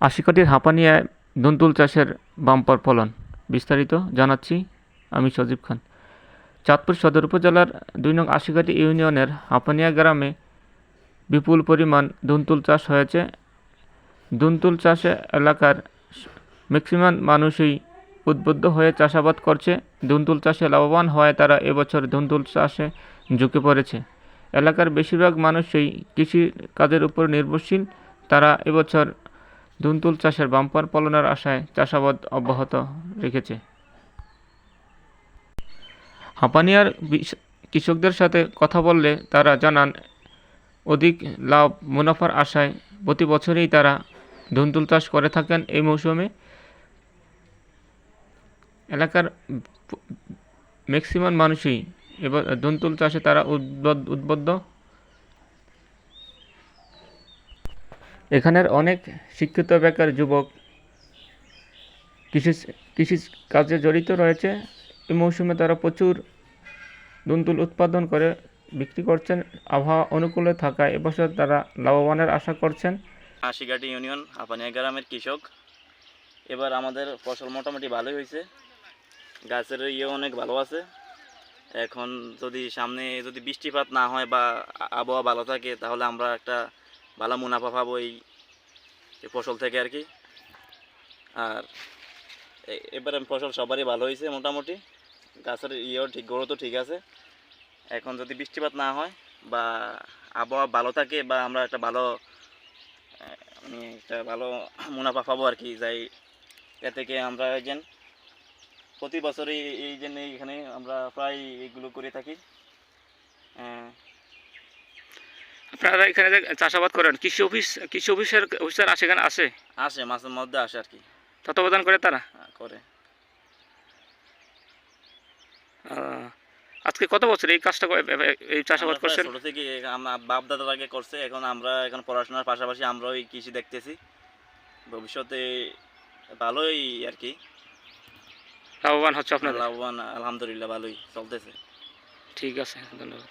আশিকাটির হাঁপানিয়ায় ধুন্দুল চাষের বাম্পার ফলন। বিস্তারিত জানাচ্ছি আমি সজীব খান। চাঁদপুর সদর উপজেলার দুই নং আশিকাটি ইউনিয়নের হাঁপানিয়া গ্রামে বিপুল পরিমাণ ধুন্দুল চাষ হয়েছে। ধুন্দুল চাষে এলাকার ম্যাক্সিমাম মানুষই উদ্বুদ্ধ হয়ে চাষাবাদ করছে। ধুন্দুল চাষে লাভবান হওয়ায় তারা এবছর ধুন্দুল চাষে ঝুঁকে পড়েছে। এলাকার বেশিরভাগ মানুষই কৃষি কাজের উপর নির্ভরশীল। তারা এবছর ধুন্দুল চাষের বাম্পার ফলনের আশায় চাষাবাদ অব্যাহত রেখেছে। হাঁপানিয়ার কৃষকদের সাথে কথা বললে তারা জানান, অধিক লাভ মুনাফার আশায় প্রতি বছরেই তারা ধুন্দুল চাষ করে থাকেন এই মৌসুমে। এলাকার ম্যাক্সিমাম মানুষই এবার ধুন্দুল চাষে তারা উদ্বুদ্ধ। এখানের অনেক শিক্ষিত বেকার যুবক কৃষি কৃষি কাজে জড়িত রয়েছে। এই মৌসুমে তারা প্রচুর ধুন্দুল উৎপাদন করে বিক্রি করছেন। আবহাওয়া অনুকূলে থাকায় এবছর তারা লাভবানের আশা করছেন। আশিঘাটি ইউনিয়ন, আপানিয়া গ্রামের কৃষক। এবার আমাদের ফসল মোটামুটি ভালোই হয়েছে। গাছের ইয়ে অনেক ভালো আছে। এখন যদি সামনে যদি বৃষ্টিপাত না হয় বা আবহাওয়া ভালো থাকে, তাহলে আমরা একটা ভালো মুনাফা পাবো এই ফসল থেকে আর কি। আর এবারে ফসল সবারই ভালো হয়েছে মোটামুটি। গাছের ইয়েও ঠিক গ্রো তো ঠিক আছে। এখন যদি বৃষ্টিপাত না হয় বা আবহাওয়া ভালো থাকে বা আমরা একটা ভালো আমি একটা ভালো মুনাফা পাবো আর কি যাই এ থেকে আমরা যেন প্রতি বছরই এই জন্য এখানে আমরা প্রায় এগুলো করে থাকি। আহ, আপনারা এখানে যে চাষাবাদ করেন কৃষি অফিস কৃষি অফিসের অফিসার আসে এখানে আসে আসে মাঝে মধ্যে আসে আর কি। তত্ত্বাবধান করে তারা? করে। আজকে কত বছর এই কাজটা এই চাষাবাদ আমরা করছেন? ছোট থেকে আমার বাপ দাদার আগে করছে এখন আমরা এখন পড়াশোনার পাশাপাশি আমরাও এই কৃষি দেখতেছি। ভবিষ্যতে ভালোই আর কি। লাভবান হচ্ছে আপনার লাভবান আলহামদুলিল্লাহ ভালোই চলতেছে। ঠিক আছে ধন্যবাদ।